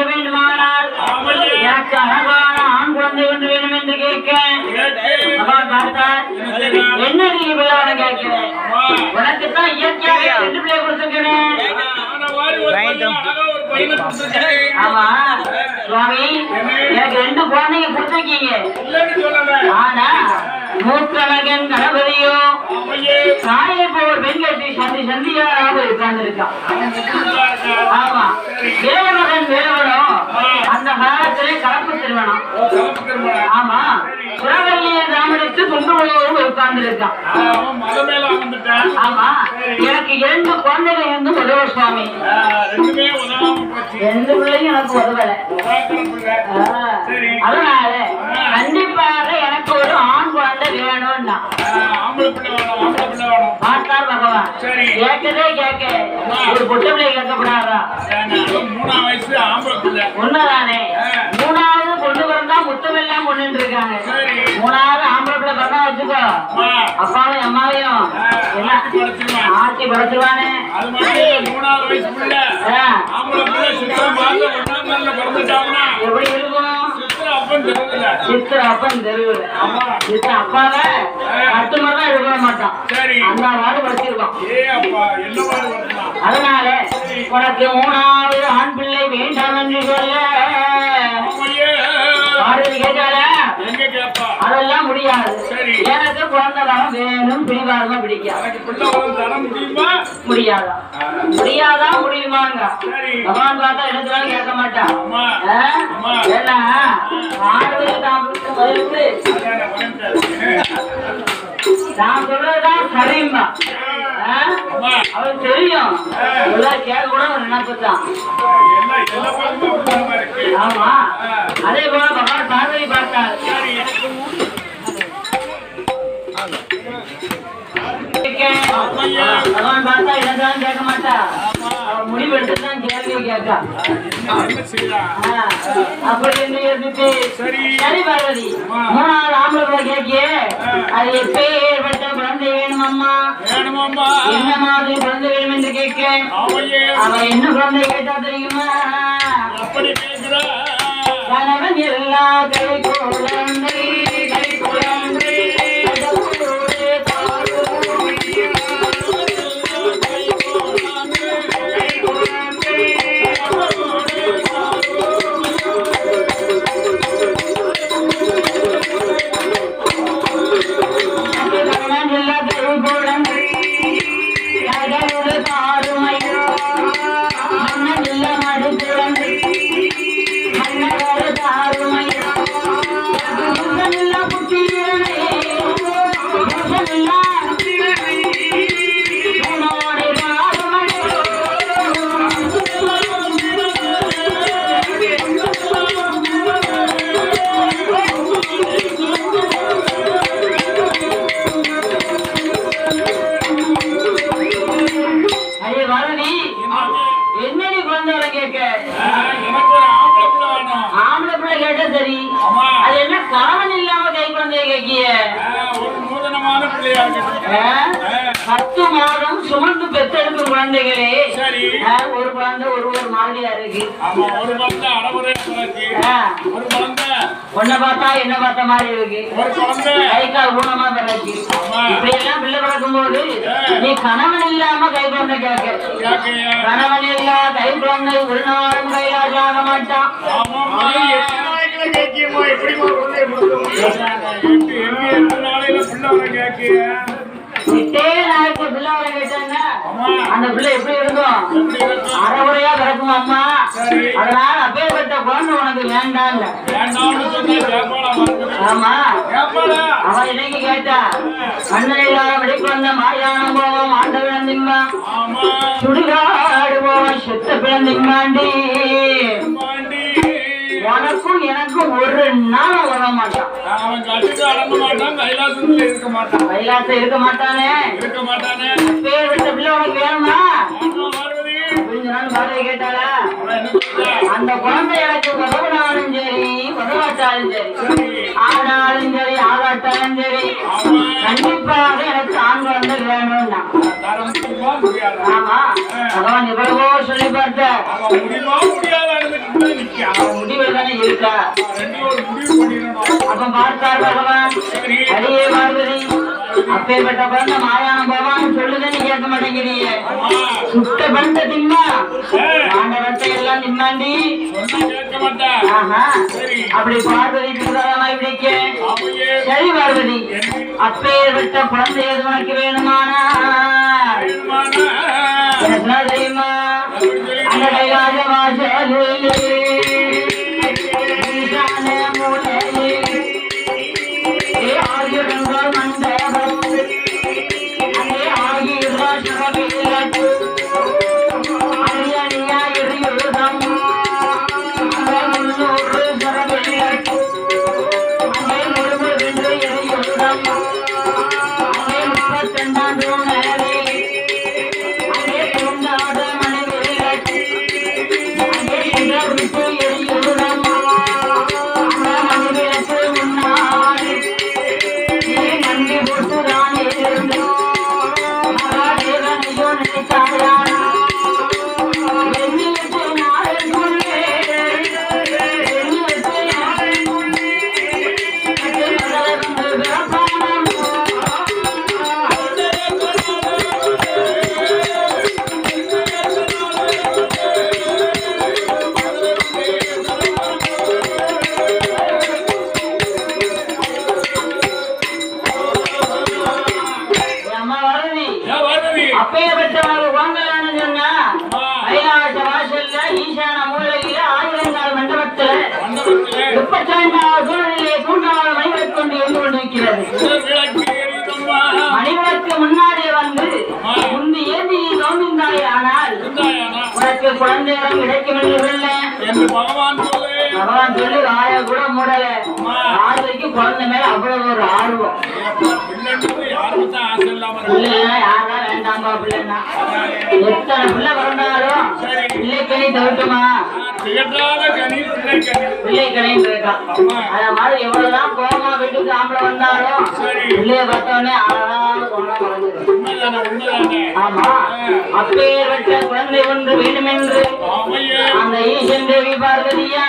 என்று வேண்டுமானால் எனக்கு அழகான ஆண் குழந்தை ஒன்று வேண்டும் என்று கேட்க. என்ன நீ விளையாட கேட்கிறேன் உனக்குத்தான் இயற்கையாக ரெண்டு பிள்ளைய கொடுத்துருக்கிறேன். எனக்கு ரெண்டு குழந்தைங்க கொடுத்துருக்கீங்க. ஆனா மூக்கழகன் கணபதியோ காயை போர் பெண் கட்டி சந்தி சந்தியாக உட்கார்ந்து இருக்கான் நல்லா இருக்கா? ஆமா. தேவமகன் தேவனும் அந்த காலத்திலே கலப்பு திருமணம். ஆமா. ஆமா. எனக்கு இரண்டு குழந்தைகள் இருந்து உதவ சுவாமி. பிள்ளையும் எனக்கு உதவல. அதனால கண்டிப்பாக எனக்கு ஒரு ஆண் குழந்தை வேணும்னா. பார்த்தார் பகவான். கேட்கதே கேட்க. ஒரு பொட்ட பிள்ளை கேட்கப்படாதா மூணாம் வயசு ஆம்பளை பிள்ளை. உண்மைதானே? மூணாவது பொண்ணு பிறந்தா முத்தமெல்லாம் கொண்டு இருக்காங்க. மூணாவது ஆம்பளை பிள்ளை பிறந்தா வச்சுக்கோ. அம்மா, அப்பாவும் அம்மாவையும். ஆட்சி படைச்சிருவான். எப்படி இருக்கும்? சித்திரை அப்பன் தெருவில். பத்து மாட்டான். அந்த வாடு படிச்சிருக்கோம் அதனால உனக்கு மூணாவது ஆண் பிள்ளை வேண்டாம் என்று சொல்ல. கேட்டால அதெல்லாம் முடியாது. எனக்கு குழந்தை வரம் வேணும் பிடிவாதமா பிடிக்காது முடியாதா? முடியாதா முடியுமாங்க. பகவான் பார்த்தா எடுத்துலாம் கேட்க மாட்டான் ஏன்னா தான் நான் சொல்றதுதான்? அம்மா. அவருக்கு தெரியும். இதெல்லாம் கேட்க கூட ஒரு நினைப்பு தான். எல்லாம் ஆமா. அதே போல பகவான் பார்வதி பார்த்தார். தான் கேள்வி கேட்கா என்ன என்ன செய்யலாம் ஆ, அப்படி என்று யோசித்து சரி. பார்வதி. மூணாவது ஆம்பளை கேட்கிய. அது எப்பேற்பட்ட குழந்தை வேணும் அம்மா என்ன மாதிரி குழந்தை வேணும் என்று கேட்க ஆமையே. அவன் என்ன குழந்தை கேட்டா தெரியுமா? கணவன் எல்லா கை குழந்தை கணவன் இல்லாம கை குழந்தைய ஆ? பத்து மாதம் சுமந்து பெத்தெடுக்கும் குழந்தைகளே. ஒரு குழந்தை ஒரு ஒரு மாதிரியா இருக்கு. உன்னை பார்த்தா என்ன பார்த்த மாதிரி இருக்கு? கை கால் ஊனமா பிறகு இப்படி எல்லாம் பிள்ளை பிறக்கும் போது நீ கணவன் இல்லாம கை குழந்தை கேட்க. கேக்கையா கணவன் இல்லா கை குழந்தை ஒரு நாளும் ஆக மாட்டான். ஆமாம்மா எட்டு எட்டு எட்டு நாளையில பிள்ளை வர கேக்கிய இட்டே நாளைக்கு பிள்ளை வர கேட்டாங்கன்னா அம்மா. அந்த பிள்ளை எப்படி இருக்கும்? அறகுறையா அம்மா. அதனால அப்பேற்பட்ட குழந்தை உனக்கு ஆமா. அவன் இன்னைக்கு கேட்டா இல்லாத மாயானம் போவோம் ஆண்டவன் திம்மா செத்த உனக்கும் எனக்கும் ஒரு நாள் வர மாட்டான். அவன் கட்டுக்கு அடங்க மாட்டான் கைலாசத்துல இருக்க மாட்டான். கைலாசம் இருக்க மாட்டானே? இருக்க மாட்டானே. அப்பேற்பட்ட பிள்ளை உனக்கு வேணுமா? கொஞ்ச நாள் கேட்டாளா? அந்த குழந்தை எனக்கு உதவினாலும் சரி உதவாட்டாலும் சரி ஆனாலும் சரி ஆகாட்டாலும் சரி கண்டிப்பாக எனக்கு ஆண் குழந்தை வேணும்னா ஆமா. பகவான் சொல்லி பார்த்த முடியுமா? நிக்கான் தானே இருக்கா அப்ப பார்த்தார் பகவான் அடியே பார்வதி அப்பேற்பட்ட குழந்தை மாயானம் கேட்க மாட்டேங்கிறீங்க ஆண்டவத்தை எல்லாம் அப்படி பார்வதி பிறந்தவனா இப்படிக்கு சரி பார்வதி அப்பேற்பட்ட குழந்தை எது உனக்கு வேணுமானா என்ன தெரியுமா சொல்லி என்று சொல்ல என்று பகவான் சொல்லு. பகவான் சொல்லி வாய கூட மூடல ஆ. ஆறுக்கு குழந்தை மேல அவ்வளவு ஒரு ஆர்வம். பிள்ளைன்னா யாரா வேண்டாம்பா பிள்ளைன்னா எத்தனை பிள்ளை பிறந்தாலும். பிள்ளைக்கணி தவிட்டுமா எவ்வளவுதான் கோபமா வீட்டுக்கு ஆம்பளை வந்தாலும். பிள்ளைய பார்த்தோடனே அழகான. ஆமா அப்பேற்பட்ட குழந்தை ஒன்று வேண்டுமென்று ஈசன் தேவி பார்வதியா.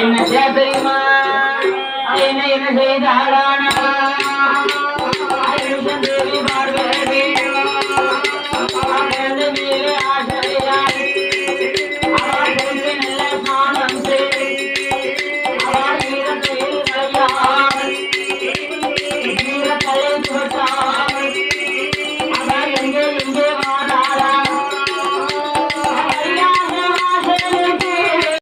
என்ன தெரியுமா? என்ன என்ன செய்தாளானா